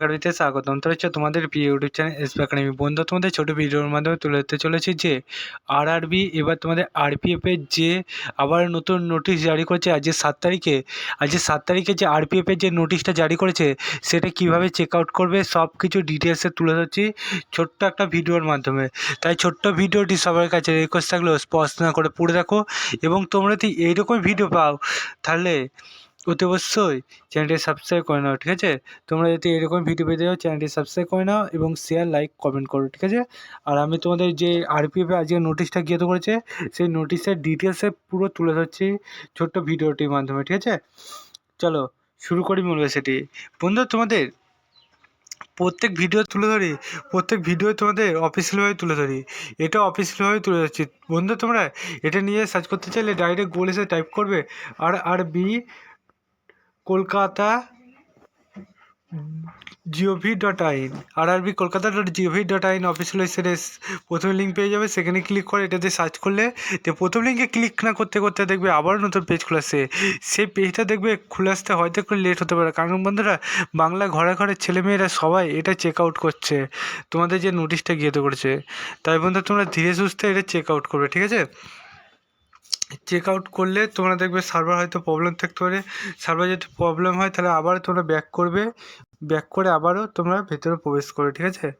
একাডেমিতে স্বাগতম। তো হচ্ছে তোমাদের প্রিয় ইউটিউব চ্যানেল এস একাডেমি। বন্ধু, তোমাদের ছোটো ভিডিওর মাধ্যমে তুলে ধরতে চলেছি যে আরআরবি এবার তোমাদের আরপিএফের যে আবার নতুন নোটিশ জারি করেছে আজকে সাত তারিখে, আজকে সাত তারিখে যে আরপিএফের যে নোটিশটা জারি করেছে, সেটা কীভাবে চেক আউট করবে সব কিছু ডিটেলসে তুলে ধরছি ছোট্ট একটা ভিডিওর মাধ্যমে। তাই ছোট্ট ভিডিওটি সবার কাছে রিকোয়েস্ট থাকলেও স্পষ্ট না করে পড়ে দেখো এবং তোমরা যদি এইরকম ভিডিও পাও, তাহলে অতি অবশ্যই চ্যানেলটি সাবস্ক্রাইব করে নাও, ঠিক আছে? তোমরা যদি এরকম ভিডিও পেতে চাও, চ্যানেলটি সাবস্ক্রাইব করে নাও এবং শেয়ার লাইক কমেন্ট করো, ঠিক আছে? আর আমি তোমাদের যে আরপিএফে আজকে নোটিশটা গিয়ে করেছে, সেই নোটিশের ডিটেলসে পুরো তুলে ধরছি ছোট্ট ভিডিওটির মাধ্যমে, ঠিক আছে? চলো, শুরু করি মূল সেটি বন্ধু, তোমাদের প্রত্যেক ভিডিও তুলে ধরি, প্রত্যেক ভিডিও তোমাদের অফিসিয়ালভাবে তুলে ধরি। এটা অফিসিয়ালভাবে তুলে ধরছি। বন্ধু, তোমরা এটা নিয়ে সার্চ করতে চাইলে ডাইরেক্ট গুগল এসে টাইপ করবে R R B Kolkata gov dot in RRB Kolkata dot gov dot in official ওয়েবসাইটে প্রথম লিঙ্ক পেয়ে যাবে। সেখানে ক্লিক করে এটাতে সার্চ করলে তো প্রথম লিঙ্কে ক্লিক না করতে করতে দেখবে আবারও নতুন পেজ খুলে আসছে সেই পেজটা দেখবে খুলে আসতে হয়তো একটু লেট হতে পারে। কারণ বন্ধুরা, বাংলা ঘরে ঘরে ছেলেমেয়েরা সবাই এটা চেক আউট করছে। তোমাদের যে নোটিশটা গিয়ে করেছে। তাই বন্ধু তোমরা ধীরে সুস্থে এটা চেক আউট করবে, ঠিক আছে? চেক আউট করলে তোমরা দেখবে সার্ভার হয়তো প্রবলেম থাকতে পারে। সার্ভার যদি প্রবলেম হয়, তাহলে আবার তোমরা ব্যাক করবে। ব্যাক করে আবারও তোমরা ভেতরে প্রবেশ করবে, ঠিক আছে?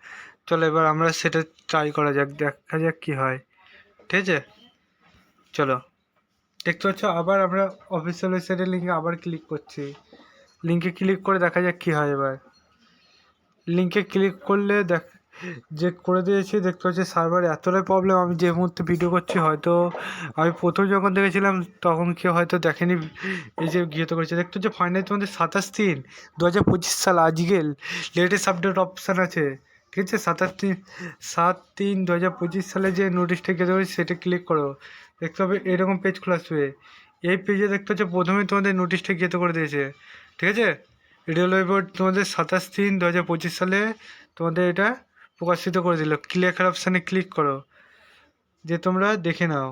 চলো এবার আমরা সেটা ট্রাই করা যাক, দেখা যাক কী হয়। ঠিক আছে? চলো। দেখতে পাচ্ছ, আবার আমরা অফিসিয়াল ওয়েবসাইটের লিঙ্কে আবার ক্লিক করছি। লিঙ্কে ক্লিক করে দেখা যাক কী হয় এবার। লিঙ্কে ক্লিক করলে দেখ যে করে দিয়েছি, দেখতে পাচ্ছি সার্ভার এতটাই প্রবলেম আমি যে মুহূর্তে ভিডিও করছি, হয়তো আমি প্রথম যখন দেখেছিলাম, তখন কেউ হয়তো দেখেনি, এই যে গৃহীত করেছে। দেখতে হচ্ছে ফাইনালি তোমাদের সাতাশ তিন দু হাজার পঁচিশ সাল আজকে লেটেস্ট আপডেট অপশান আছে। ঠিক আছে? সাতাশ তিন, সাত তিন দু হাজার পঁচিশ সালে যে নোটিশটা গিয়ে দেবে সেটা ক্লিক করো। দেখতে হবে এরকম পেজ খোলা আসবে। এই পেজে দেখতে হচ্ছে প্রথমে তোমাদের নোটিশটা গিয়ে করে দিয়েছে। ঠিক আছে? রেলওয়ে বোর্ড তোমাদের সাতাশ তিন দু হাজার পঁচিশ সালে তোমাদের এটা প্রকাশিত করে দিল। ক্লিয়ার অপশানে ক্লিক করো। যে তোমরা দেখে নাও।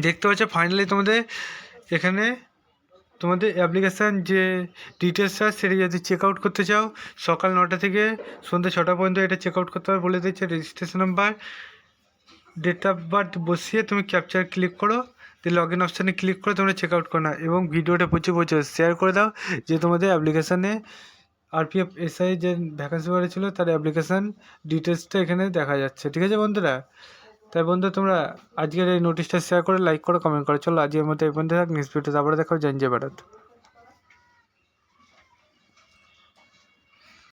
দেখতে পাচ্ছ ফাইনালি তোমাদের এখানে তোমাদের অ্যাপ্লিকেশান যে ডিটেলসটা সেটা যদি চেক আউট করতে চাও, সকাল নটা থেকে সন্ধ্যে ছটা পর্যন্ত এটা চেক আউট করতে হবে বলে দিচ্ছে registration number date of birth বসিয়ে তুমি ক্যাপচার ক্লিক করো। দিয়ে লগ ইন অপশানে ক্লিক করে তোমরা চেক আউট করো না। এবং ভিডিওটা প্রচুর প্রচুর শেয়ার করে দাও। যে তোমাদের অ্যাপ্লিকেশানে আরপিএফ এসআই যে ভ্যাকান্সি ছিল, তার অ্যাপ্লিকেশান ডিটেলসটা এখানে দেখা যাচ্ছে। ঠিক আছে বন্ধুরা? তাই বন্ধু, তোমরা আজকের এই নোটিশটা শেয়ার করে লাইক করো কমেন্ট করো। চলো আজকের মতো এই বন্ধু থাক। নেক্সট ভিডিওতে আবার দেখো জঞ্জে ভারত।